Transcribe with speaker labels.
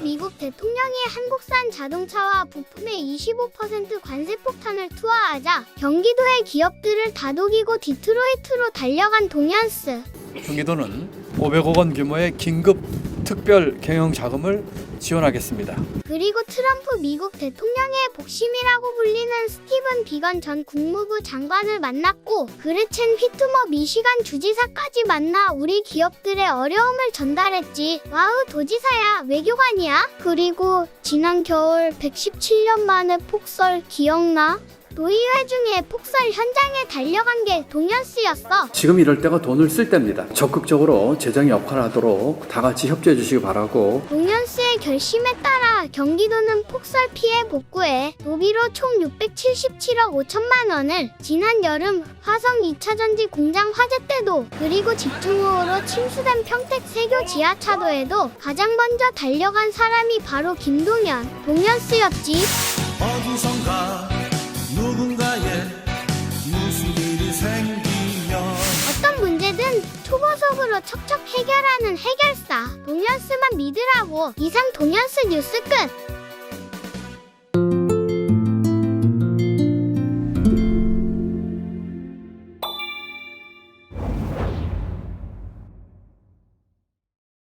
Speaker 1: 미국 대통령이 한국산 자동차와 부품에 25% 관세 폭탄을 투하하자 경기도의 기업들을 다독이고 디트로이트로 달려간 동현스.
Speaker 2: 경기도는 500억 원 규모의 긴급 특별 경영 자금을 지원하겠습니다.
Speaker 1: 그리고 트럼프 미국 대통령의 복심이라고 불리는 스티븐 비건 전 국무부 장관을 만났고 그레첸 휘트머 미시간 주지사까지 만나 우리 기업들의 어려움을 전달했지. 와우 도지사야 외교관이야. 그리고 지난 겨울 117년 만에 폭설 기억나? 노의회 중에 폭설 현장에 달려간 게 동현스였어.
Speaker 3: 지금 이럴 때가 돈을 쓸 때입니다. 적극적으로 재정 역할하도록 다 같이 협조해 주시기 바라고
Speaker 1: 동현 스의 결심에 따라 경기도는 폭설 피해 복구에 노비로 총 677억 5천만 원을 지난 여름 화성 2차 전지 공장 화재 때도 그리고 집중호우로 침수된 평택 세교 지하차도에도 가장 먼저 달려간 사람이 바로 김동현 동현스였지.
Speaker 4: 어디선가
Speaker 1: 초보속으로 척척 해결하는 해결사 동현스만 믿으라고 이상 동현스 뉴스 끝.